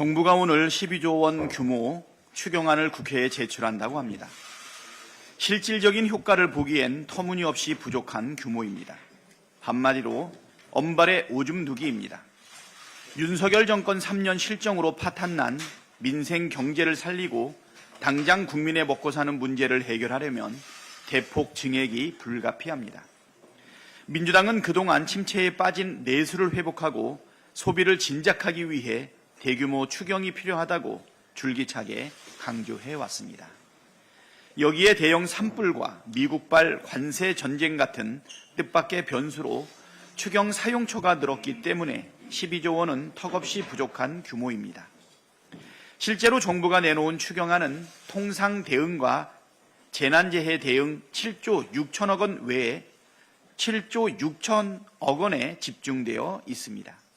정부가 오늘 12조 원 규모 추경안을 국회에 제출한다고 합니다. 실질적인 효과를 보기엔 터무니없이 부족한 규모입니다. 한마디로 엄발의 오줌 두기입니다. 윤석열 정권 3년 실정으로 파탄난 민생 경제를 살리고 당장 국민의 먹고 사는 문제를 해결하려면 대폭 증액이 불가피합니다. 민주당은 그동안 침체에 빠진 내수를 회복하고 소비를 진작하기 위해 대규모 추경이 필요하다고 줄기차게 강조해 왔습니다. 여기에 대형 산불과 미국발 관세 전쟁 같은 뜻밖의 변수로 추경 사용처가 늘었기 때문에 12조 원은 턱없이 부족한 규모입니다. 실제로 정부가 내놓은 추경안은 통상 대응과 재난재해 대응 7조 6천억 원 외에 7조 6천억 원에 집중되어 있습니다.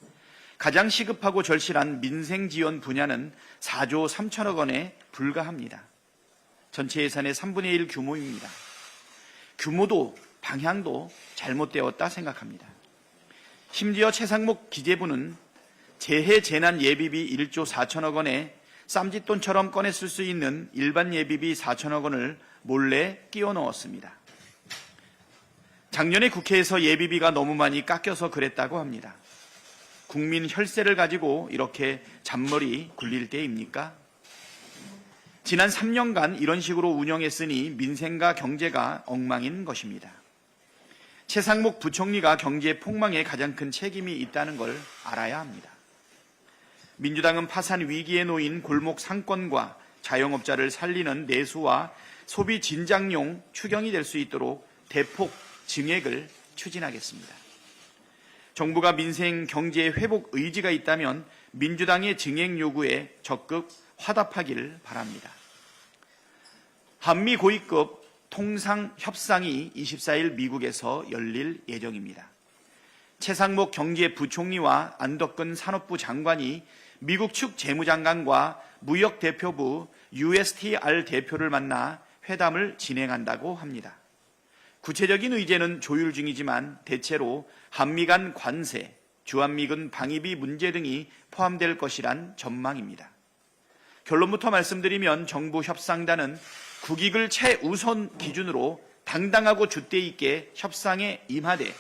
가장 시급하고 절실한 민생 지원 분야는 4조 3천억 원에 불과합니다. 전체 예산의 3분의 1 규모입니다. 규모도 방향도 잘못되었다 생각합니다. 심지어 최상목 기재부는 재해 재난 예비비 1조 4천억 원에 쌈짓돈처럼 쓸수 있는 일반 예비비 4천억 원을 몰래 끼워 넣었습니다. 작년에 국회에서 예비비가 너무 많이 깎여서 그랬다고 합니다. 국민 혈세를 가지고 이렇게 잔머리 굴릴 때입니까? 지난 3년간 이런 식으로 운영했으니 민생과 경제가 엉망인 것입니다. 최상목 부총리가 경제 폭망에 가장 큰 책임이 있다는 걸 알아야 합니다. 민주당은 파산 위기에 놓인 골목 상권과 자영업자를 살리는 내수와 소비 진작용 추경이 될 수 있도록 대폭 증액을 추진하겠습니다. 정부가 민생 경제 회복 의지가 있다면 민주당의 증액 요구에 적극 화답하기를 바랍니다. 한미 고위급 통상 협상이 24일 미국에서 열릴 예정입니다. 최상목 경제부총리와 안덕근 산업부 장관이 미국 측 재무장관과 무역대표부 USTR 대표를 만나 회담을 진행한다고 합니다. 구체적인 의제는 조율 중이지만 대체로 한미 간 관세, 주한미군 방위비 문제 등이 포함될 것이란 전망입니다. 결론부터 말씀드리면 정부 협상단은 국익을 최우선 기준으로 당당하고 줏대 있게 협상에 임하되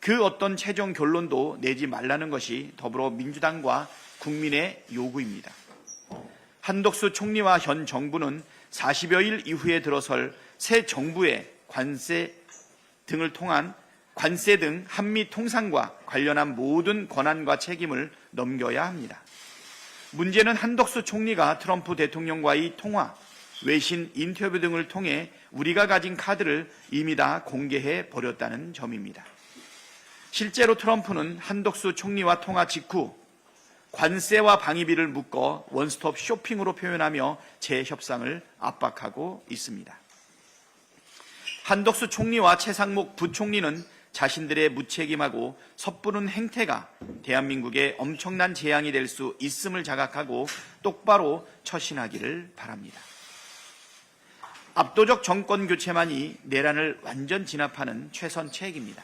그 어떤 최종 결론도 내지 말라는 것이 더불어민주당과 국민의 요구입니다. 한덕수 총리와 현 정부는 40여일 이후에 들어설 새 정부의 관세 등을 통한 관세 등 한미 통상과 관련한 모든 권한과 책임을 넘겨야 합니다. 문제는 한덕수 총리가 트럼프 대통령과의 통화, 외신 인터뷰 등을 통해 우리가 가진 카드를 이미 다 공개해 버렸다는 점입니다. 실제로 트럼프는 한덕수 총리와 통화 직후 관세와 방위비를 묶어 원스톱 쇼핑으로 표현하며 재협상을 압박하고 있습니다. 한덕수 총리와 최상목 부총리는 자신들의 무책임하고 섣부른 행태가 대한민국에 엄청난 재앙이 될 수 있음을 자각하고 똑바로 처신하기를 바랍니다. 압도적 정권 교체만이 내란을 완전 진압하는 최선책입니다.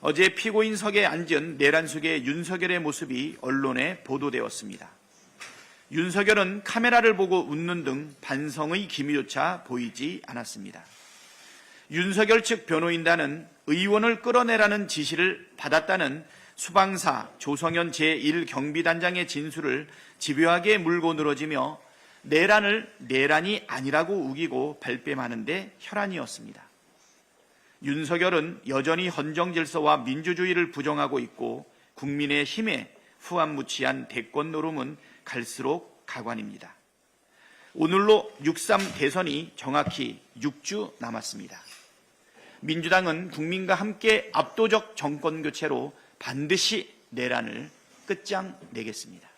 어제 피고인석에 앉은 내란 속의 윤석열의 모습이 언론에 보도되었습니다. 윤석열은 카메라를 보고 웃는 등 반성의 기미조차 보이지 않았습니다. 윤석열 측 변호인단은 의원을 끌어내라는 지시를 받았다는 수방사 조성현 제1경비단장의 진술을 집요하게 물고 늘어지며 내란을 내란이 아니라고 우기고 발뺌하는데 혈안이었습니다. 윤석열은 여전히 헌정질서와 민주주의를 부정하고 있고 국민의 힘에 후안무치한 대권 노름은 갈수록 가관입니다. 오늘로 6.3 대선이 정확히 6주 남았습니다. 민주당은 국민과 함께 압도적 정권 교체로 반드시 내란을 끝장내겠습니다.